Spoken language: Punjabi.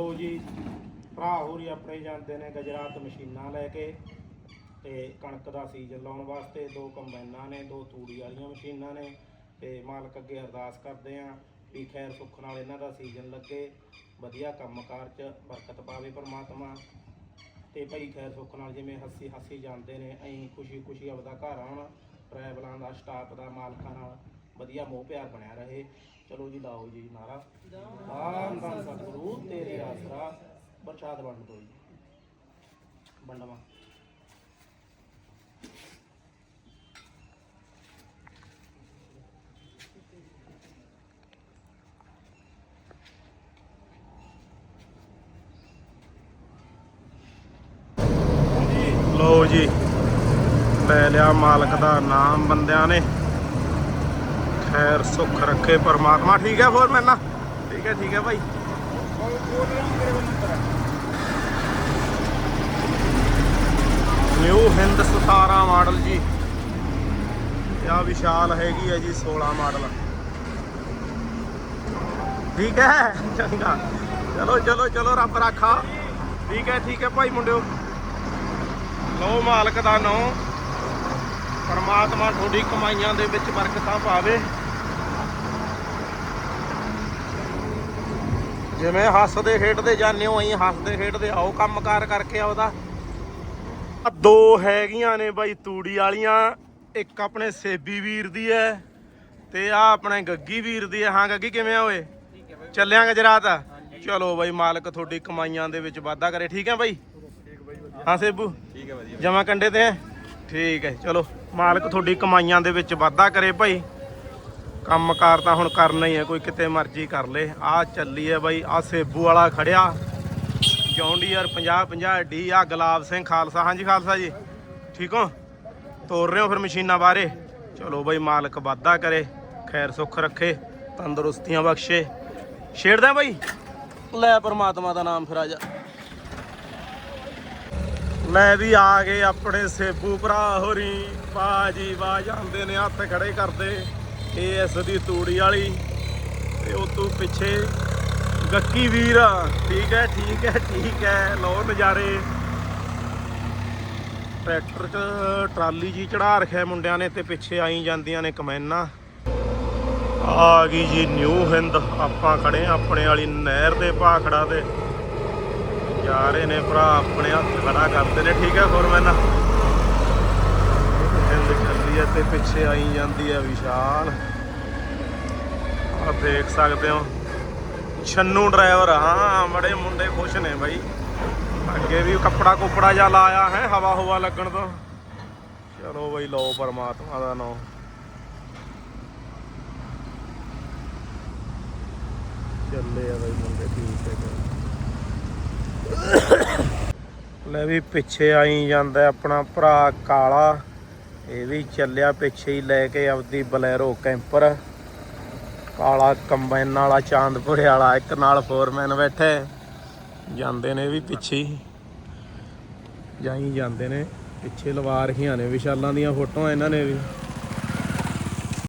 ਲਓ ਜੀ, ਭਰਾ ਹੋਰੀ ਆਪਣੇ ਜਾਂਦੇ ਨੇ ਗੁਜਰਾਤ ਮਸ਼ੀਨਾਂ ਲੈ ਕੇ ਤੇ ਕਣਕ ਦਾ ਸੀਜ਼ਨ ਲਾਉਣ ਵਾਸਤੇ ਦੋ ਕੰਬਾਈਨਾਂ ਨੇ, ਦੋ ਤੂੜੀ ਵਾਲੀਆਂ ਮਸ਼ੀਨਾਂ ਨੇ ਤੇ ਮਾਲਕ ਅੱਗੇ ਅਰਦਾਸ ਕਰਦੇ ਆਂ ਵੀ ਖੈਰ ਸੁੱਖ ਨਾਲ ਇਹਨਾਂ ਦਾ ਸੀਜ਼ਨ ਲੱਗੇ, ਵਧੀਆ ਕੰਮਕਾਰ 'ਚ ਬਰਕਤ ਪਾਵੇ ਪਰਮਾਤਮਾ। ਤੇ ਭਾਈ ਖੈਰ ਸੁੱਖ ਨਾਲ ਜਿਵੇਂ ਹੱਸੀ ਹੱਸੀ ਜਾਂਦੇ ਨੇ ਐਂ ਖੁਸ਼ੀ ਖੁਸ਼ੀ ਆਪਦਾ ਘਰ ਆਉਣ ਟਰੈਵਲਾਂ ਦਾ ਸਟਾਫ ਦਾ ਮਾਲਕਾਂ ਨਾਲ ਵਧੀਆ ਮੋਹ ਪਿਆਰ ਬਣਿਆ ਰਹੇ। ਚਲੋ ਜੀ ਲਾਓ ਜੀ ਨਾਰਾ। ਧੰਨ ਧੰਨ ਸਤਿਗੁਰੂ ਤੇਰੇ ਆਸਰਾ ਪ੍ਰਸ਼ਾਦ ਵੰਡ ਦੋ ਜੀ। ਵੰਡਵਾ। ਲਓ ਜੀ ਲੈ ਲਿਆ ਮਾਲਕ ਦਾ ਨਾਮ ਬੰਦਿਆਂ ਨੇ। ਖੈਰ ਸੁੱਖ ਰੱਖੇ ਪਰਮਾਤਮਾ। ਠੀਕ ਹੈ ਹੋਰ ਮੈਨਾਂ? ਠੀਕ ਹੈ ਠੀਕ ਹੈ ਭਾਈ। ਨਿਊ ਹਿੰਦ 17 ਮਾਡਲ ਜੀ। ਆ ਵਿਸ਼ਾਲ ਹੈਗੀ ਹੈ ਜੀ 16 ਮਾਡਲ। ਠੀਕ ਹੈ, ਚੰਗਾ। ਚਲੋ ਚਲੋ ਚਲੋ, ਰੱਬ ਰਾਖਾ। ਠੀਕ ਹੈ ਠੀਕ ਹੈ ਭਾਈ ਮੁੰਡਿਓ। ਲਓ ਮਾਲਕ ਦਾ ਨਾਮ ਪਰਮਾਤਮਾ ਤੁਹਾਡੀ ਕਮਾਈਆਂ ਦੇ ਵਿੱਚ ਬਰਕਤਾਂ ਪਾਵੇ। ਜਿਵੇਂ ਹੱਸਦੇ ਖੇਡਦੇ ਜਾਂਦੇ ਹੋ ਐਂ ਹੱਸਦੇ ਖੇਡਦੇ ਆਓ ਕੰਮਕਾਰ ਕਰਕੇ ਆਓ ਦਾ ਹੈਗੀਆਂ ਨੇ ਬਾਈ ਤੂੜੀ ਵਾਲੀਆਂ। ਇੱਕ ਆਪਣੇ ਸੇਬੀ ਵੀਰ ਦੀ ਹੈ ਤੇ ਆ ਆਪਣੇ ਗੱਗੀ ਵੀਰ ਦੀ ਹੈ ਹਾਂ ਗੱਗੀ ਕਿਵੇਂ ਆ ਓਏ? ਚੱਲਿਆ ਗੁਜਰਾਤ ਚਲੋ ਬਾਈ ਮਾਲਕ ਤੁਹਾਡੀ ਕਮਾਈਆਂ ਦੇ ਵਿੱਚ ਵਾਧਾ ਕਰੇ। ਠੀਕ ਹੈ ਬਾਈ? ਹਾਂ ਸੇਬੂ? ਠੀਕ ਹੈ ਵਧੀਆ। ਜਮਾ ਕੰਡੇ ਤੇ ਹੈ ਠੀਕ ਹੈ ਚਲੋ ਮਾਲਕ ਤੁਹਾਡੀ ਕਮਾਈਆਂ ਦੇ ਵਿੱਚ ਵਾਧਾ ਕਰੇ ਭਾਈ ਕੰਮਕਾਰ ਤਾਂ ਹੁਣ ਕਰਨਾ ਹੀ ਹੈ ਕੋਈ ਕਿਤੇ ਮਰਜ਼ੀ ਕਰ ਲੇ। ਆ ਚੱਲੀ ਹੈ ਬਾਈ ਆ ਸੇਬੂ ਵਾਲਾ ਖੜਿਆ। ਜੌਂਡੀਅਰ 50 50 ਡੀ ਆ, ਗੁਲਾਬ ਸਿੰਘ ਖਾਲਸਾ। ਹਾਂਜੀ ਖਾਲਸਾ ਜੀ, ਠੀਕ ਹੋ? ਤੋਰ ਰਹੇ ਹੋ ਫਿਰ ਮਸ਼ੀਨਾਂ ਬਾਰੇ? ਚਲੋ ਬਾਈ, ਮਾਲਕ ਵਾਧਾ ਕਰੇ, ਖੈਰ ਸੁੱਖ ਰੱਖੇ, ਤੰਦਰੁਸਤੀਆਂ ਬਖਸ਼ੇ। ਛੇੜਦਾ ਬਾਈ? ਲੈ ਪਰਮਾਤਮਾ ਦਾ ਨਾਮ ਫਿਰ ਆ ਜਾ। ਲੈ ਵੀ ਆ ਗਏ ਆਪਣੇ ਸੇਬੂ ਭਰਾ ਹੋਰੀ। ਵਾਹ ਜੀ ਵਾਹ ਜਾਂਦੇ ਨੇ, ਹੱਥ ਖੜੇ ਕਰਦੇ। ਏਐਸ ਦੀ ਤੂੜੀ ਵਾਲੀ ਤੇ ਉਹ ਤੋਂ ਪਿੱਛੇ ਗੱਕੀ ਵੀਰ ਠੀਕ ਹੈ ਠੀਕ ਹੈ ਠੀਕ ਹੈ। ਲਓ ਨਜ਼ਾਰੇ। ਟਰੈਕਟਰ 'ਚ ਟਰਾਲੀ ਜੀ ਚੜਾ ਰੱਖਿਆ ਮੁੰਡਿਆਂ ਨੇ ਤੇ ਪਿੱਛੇ ਆਈ ਜਾਂਦੀਆਂ ਨੇ ਕਮੈਨਾ। ਆ ਗਈ ਜੀ ਨਿਊ ਹਿੰਦ। ਆਪਾਂ ਖੜੇ ਆਂ ਆਪਣੇ ਵਾਲੀ ਨਹਿਰ ਦੇ ਭਾਖੜਾ ਤੇ। ਜਾ ਰਹੇ ਨੇ ਭਰਾ, ਆਪਣੇ ਹੱਥ ਖੜਾ ਕਰਦੇ ਨੇ। ਠੀਕ ਹੈ, ਫੋਰਮੈਨ। ਤੇ ਪਿੱਛੇ ਆਈ ਜਾਂਦੀ ਹੈ ਵਿਸ਼ਾਲ। ਆ ਦੇਖ ਸਕਦੇ ਹੋ। ਛੰਨੂ ਡਰਾਈਵਰ, ਹਾਂ, ਬੜੇ ਮੁੰਡੇ ਖੁਸ਼ ਨੇ ਬਾਈ। ਅੱਗੇ ਵੀ ਕੱਪੜਾ ਕੁਪੜਾ ਜਾ ਲਾਇਆ ਹੈ, ਹਵਾ ਹਵਾ ਲੱਗਣ ਤੋਂ। ਚਲੋ ਬਾਈ, ਲਓ ਪਰਮਾਤਮਾ ਦਾ ਨਾਮ। ਚੱਲੇ ਆ ਬਾਈ ਮੁੰਡੇ, ਠੀਕ ਹੈ ਲੈ ਵੀ ਪਿੱਛੇ ਆਈ ਜਾਂਦਾ ਆਪਣਾ ਭਰਾ ਕਾਲਾ। ਇਹ ਵੀ ਚੱਲਿਆ ਪਿੱਛੇ ਹੀ ਲੈ ਕੇ ਆਪਦੀ ਬਲੈਰੋ ਕੈਂਪਰ, ਕਾਲਾ ਕੰਬਾਈਨ ਵਾਲਾ, ਚਾਂਦਪੁਰੇ ਵਾਲਾ, ਇੱਕ ਨਾਲ ਫੋਰਮੈਨ ਬੈਠੇ। ਜਾਂਦੇ ਨੇ ਇਹ ਵੀ ਪਿੱਛੇ ਹੀ। ਜਾਈ ਜਾਂਦੇ ਨੇ। ਪਿੱਛੇ ਲਵਾ ਰਹੀਆਂ ਨੇ ਵਿਸ਼ਾਲਾਂ ਦੀਆਂ ਫੋਟੋਆਂ ਇਹਨਾਂ ਨੇ ਵੀ।